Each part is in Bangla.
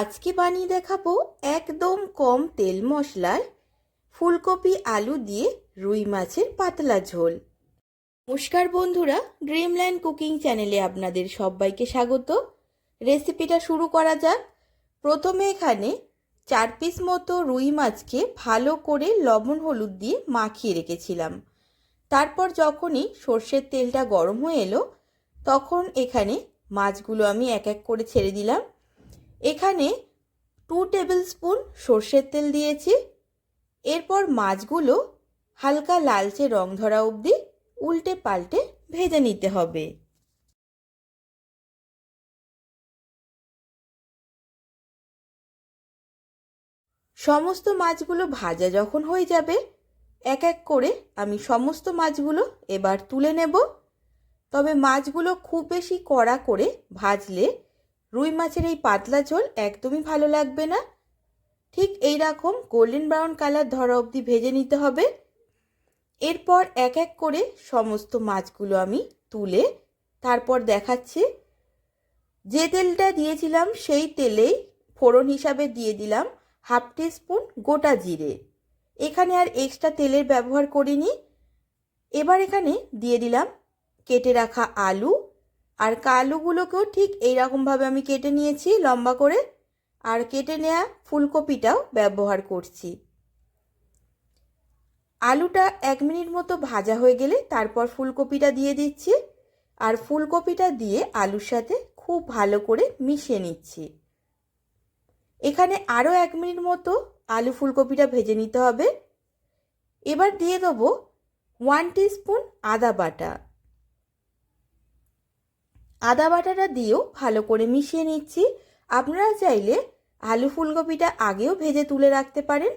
আজকে বানিয়ে দেখাবো একদম কম তেল মশলায় ফুলকপি আলু দিয়ে রুই মাছের পাতলা ঝোল। নমস্কার বন্ধুরা ড্রিমল্যান্ড কুকিং চ্যানেলে আপনাদের সবাইকে স্বাগত। রেসিপিটা শুরু করা যাক। প্রথমে এখানে চার পিস মতো রুই মাছকে ভালো করে লবণ হলুদ দিয়ে মাখিয়ে রেখেছিলাম। তারপর যখনই সর্ষের তেলটা গরম হয়ে এলো, তখন এখানে মাছগুলো আমি এক এক করে ছেড়ে দিলাম। এখানে টু টেবিল স্পুন সর্ষের তেল দিয়েছি। এরপর মাছগুলো হালকা লালচে রং ধরা অবধি উল্টে পাল্টে ভেজে নিতে হবে। সমস্ত মাছগুলো ভাজা যখন হয়ে যাবে, এক এক করে আমি সমস্ত মাছগুলো এবার তুলে নেব। তবে মাছগুলো খুব বেশি কড়া করে ভাজলে রুই মাছের এই পাতলা ঝোল একদমই ভালো লাগবে না। ঠিক এই রকম গোল্ডেন ব্রাউন কালার ধরা অবধি ভেজে নিতে হবে। এরপর এক এক করে সমস্ত মাছগুলো আমি তুলে তারপর দেখাচ্ছি। যে তেলটা দিয়েছিলাম সেই তেলেই ফোড়ন হিসাবে দিয়ে দিলাম হাফ স্পুন গোটা জিরে। এখানে আর এক্সট্রা তেলের ব্যবহার করিনি। এবার এখানে দিয়ে দিলাম কেটে রাখা আলু আর কালুগুলোকেও ঠিক এইরকমভাবে আমি কেটে নিয়েছি লম্বা করে। আর কেটে নেওয়া ফুলকপিটাও ব্যবহার করছি। আলুটা এক মিনিট মতো ভাজা হয়ে গেলে তারপর ফুলকপিটা দিয়ে দিচ্ছি। আর ফুলকপিটা দিয়ে আলুর সাথে খুব ভালো করে মিশিয়ে নিচ্ছি। এখানে আরও এক মিনিট মতো আলু ফুলকপিটা ভেজে নিতে হবে। এবার দিয়ে দেবো ওয়ান স্পুন আদা বাটা। আদা বাটাটা দিয়েও ভালো করে মিশিয়ে নিচ্ছি। আপনারা চাইলে আলু ফুলকপিটা আগেও ভেজে তুলে রাখতে পারেন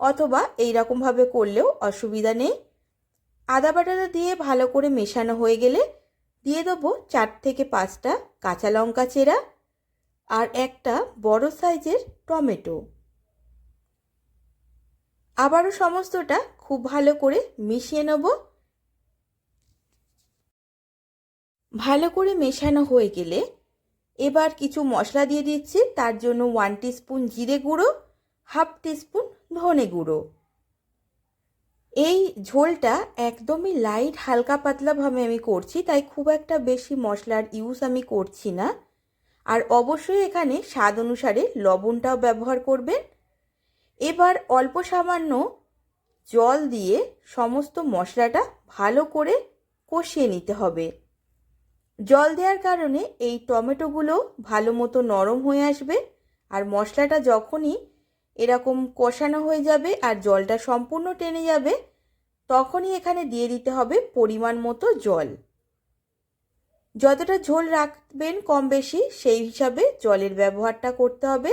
অথবা এই রকমভাবে করলেও অসুবিধা নেই। আদা বাটাটা দিয়ে ভালো করে মেশানো হয়ে গেলে দিয়ে দেবো চার থেকে পাঁচটা কাঁচা লঙ্কা চেরা আর একটা বড় সাইজের টমেটো। আবারও সমস্তটা খুব ভালো করে মিশিয়ে নেব। ভালো করে মেশানো হয়ে গেলে এবার কিছু মশলা দিয়ে দিচ্ছি। তার জন্য ওয়ান স্পুন জিরে গুঁড়ো হাফ স্পুন ধনে গুঁড়ো। এই ঝোলটা একদমই লাইট হালকা পাতলাভাবে আমি করছি, তাই খুব একটা বেশি মশলার ইউজ আমি করছি না। আর অবশ্যই এখানে স্বাদ অনুসারে লবণটাও ব্যবহার করবেন। এবার অল্প সামান্য জল দিয়ে সমস্ত মশলাটা ভালো করে কষিয়ে নিতে হবে। জল দেওয়ার কারণে এই টমেটোগুলো ভালো মতো নরম হয়ে আসবে আর মশলাটা যখনই এরকম কষানো হয়ে যাবে আর জলটা সম্পূর্ণ টেনে যাবে, তখনই এখানে দিয়ে দিতে হবে পরিমাণ মতো জল। যতটা ঝোল রাখবেন কম বেশি, সেই হিসাবে জলের ব্যবহারটা করতে হবে।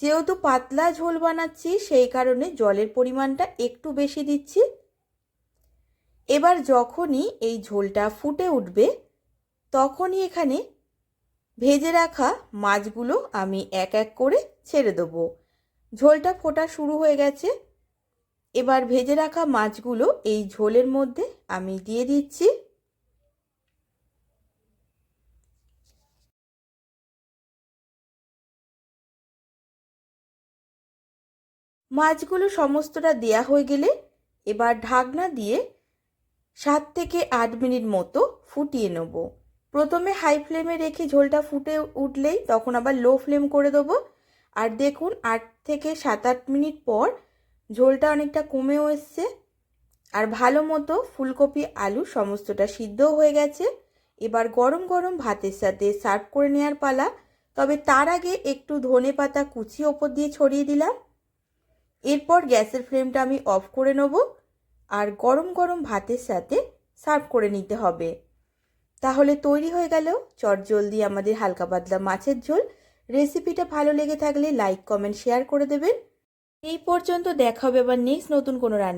যেহেতু পাতলা ঝোল বানাচ্ছি, সেই কারণে জলের পরিমাণটা একটু বেশি দিচ্ছি। এবার যখনই এই ঝোলটা ফুটে উঠবে তখনই এখানে ভেজে রাখা মাছগুলো আমি এক এক করে ছেড়ে দেবো। ঝোলটা ফোটা শুরু হয়ে গেছে। এবার ভেজে রাখা মাছগুলো এই ঝোলের মধ্যে আমি দিয়ে দিচ্ছি। মাছগুলো সমস্তটা দেয়া হয়ে গেলে এবার ঢাকনা দিয়ে সাত থেকে আট মিনিট মতো ফুটিয়ে নেব। প্রথমে হাই ফ্লেমে রেখে ঝোলটা ফুটে উঠলেই তখন আবার লো ফ্লেম করে দেবো। আর দেখুন, আট থেকে সাত, আট মিনিট পর ঝোলটা অনেকটা কমেও এসছে। আর ভালো মতো ফুলকপি, আলু সমস্তটা সিদ্ধও হয়ে গেছে। এবার গরম গরম ভাতের সাথে সার্ভ করে নেওয়ার পালা। তবে তার আগে একটু ধনে পাতা কুচি ওপর দিয়ে ছড়িয়ে দিলাম। এরপর গ্যাসের ফ্লেমটা আমি অফ করে নেব। আর গরম গরম ভাতের সাথে সার্ভ করে নিতে হবে। তাহলে তৈরি হয়ে গেল চটজলদি আমাদের হালকা পাতলা মাছের ঝোল। রেসিপিটা ভালো লেগে থাকলে লাইক, কমেন্ট, শেয়ার করে দেবেন। এই পর্যন্ত দেখা হবে আবার নেক্সট নতুন কোনো রান্না